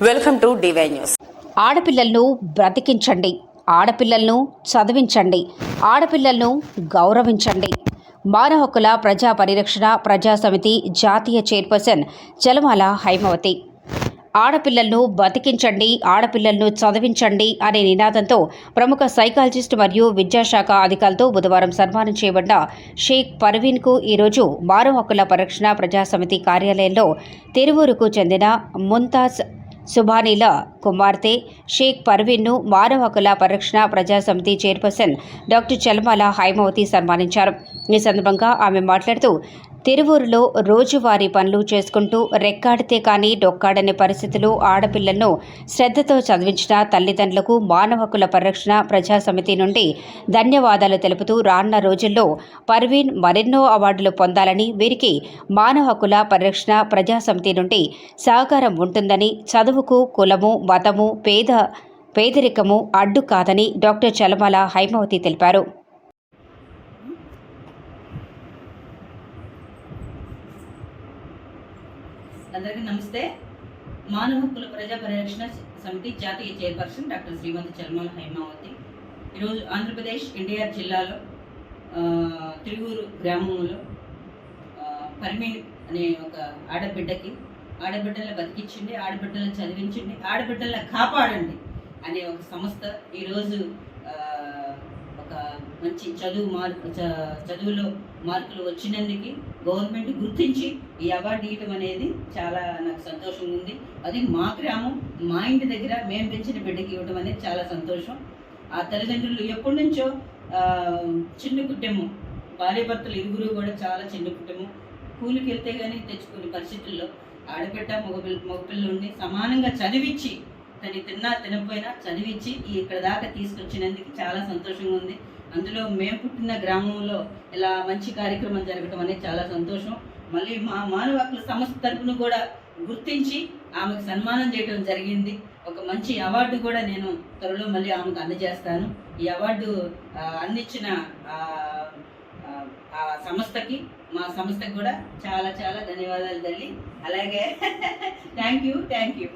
Welcome to DY news ఆడపిల్లలను బ్రతికించండి. ఆడపిల్లలను చదివించండి. ఆడపిల్లలను గౌరవించండి. మానవ హక్కుల ప్రజా పరిరక్షణ ప్రజా సమితి జాతీయ చైర్పర్సన్ చలమాల హైమవతి. ఆడపిల్లలను బతికించండి. ఆడపిల్లలను చదివించండి అనే నినాదంతో ప్రముఖ సైకాలజిస్ట్ మరియు విద్యాశాఖ అధికారులతో బుధవారం సన్మానం చేయబడ్డ షేక్ పర్వీన్కు ఈరోజు మానవ హక్కుల పరిరక్షణ ప్రజా సమితి కార్యాలయంలో తిరువూరుకు చెందిన ముంతాజ్ సుభానీల కుమార్తె షేక్ పర్వీన్ను మానవ హక్కుల పరిరక్షణ ప్రజాసమితి చైర్పర్సన్ డాక్టర్ చలమాల హైమవతి సన్మానించారు. ఈ సందర్భంగా ఆమె మాట్లాడుతూ తిరువూరులో రోజువారీ పనులు చేసుకుంటూ రెక్కాడితే కానీ డొక్కాడని పరిస్థితులు ఆడపిల్లలను శ్రద్ధతో చదివించిన తల్లిదండ్రులకు మానవ హక్కుల పరిరక్షణ ప్రజా సమితి నుండి ధన్యవాదాలు తెలుపుతూ రానున్న రోజుల్లో పర్వీన్ మరెన్నో అవార్డులు పొందాలని వీరికి మానవ హక్కుల పరిరక్షణ ప్రజా సమితి నుండి సహకారం ఉంటుందని చదువుకు కులము మతము పేద పేదరికము అడ్డు కాదని డాక్టర్ చలమల హైమవతి తెలిపారు. అందరికీ నమస్తే. మానవ హక్కుల ప్రజా పరిరక్షణ సమితి జాతీయ చైర్పర్సన్ డాక్టర్ శ్రీమతి చల్మాల హైమావతి. ఈరోజు ఆంధ్రప్రదేశ్ ఎన్టీఆర్ జిల్లాలో ఆ, తిరువూరు గ్రామంలో ఆ, అనే ఒక ఆడబిడ్డకి ఆడబిడ్డలను బతికించండి ఆడబిడ్డలను చదివించండి ఆడబిడ్డలను కాపాడండి అనే ఒక సంస్థ ఈరోజు మంచి చదువు మార్కు చ- చదువులో మార్కులు వచ్చినందుకు గవర్నమెంట్ గుర్తించి ఈ అవార్డు ఇవ్వడం అనేది చాలా నాకు సంతోషంగా ఉంది. అది మా గ్రామం మా ఇంటి దగ్గర మేము పెంచిన బిడ్డకి ఇవ్వడం అనేది చాలా సంతోషం. ఆ తల్లిదండ్రులు ఎప్పటి నుంచో చిన్న కుటుంబం భార్యభర్తలు ఇరుగురు కూడా చాలా చిన్న కుటుంబం. కూలికి వెళ్తే కానీ తెచ్చుకునే పరిస్థితుల్లో ఆడబిడ్డ మగపిల్ల మగపిల్లని సమానంగా చదివించి తను తిన్నా తినకపోయినా చదివించి ఇక్కడ దాకా తీసుకొచ్చినందుకు చాలా సంతోషంగా ఉంది. అందులో మేము పుట్టిన గ్రామంలో ఇలా మంచి కార్యక్రమం జరగటం అనేది చాలా సంతోషం. మళ్ళీ మా మానవ హక్కుల సంస్థ తరపున కూడా గుర్తించి ఆమెకు సన్మానం చేయడం జరిగింది. ఒక మంచి అవార్డు కూడా నేను త్వరలో మళ్ళీ ఆమెకు అందజేస్తాను. ఈ అవార్డు అందించిన ఆ సంస్థకి మా సంస్థకి కూడా చాలా చాలా ధన్యవాదాలు తల్లి. అలాగే థ్యాంక్ యూ థ్యాంక్ యూ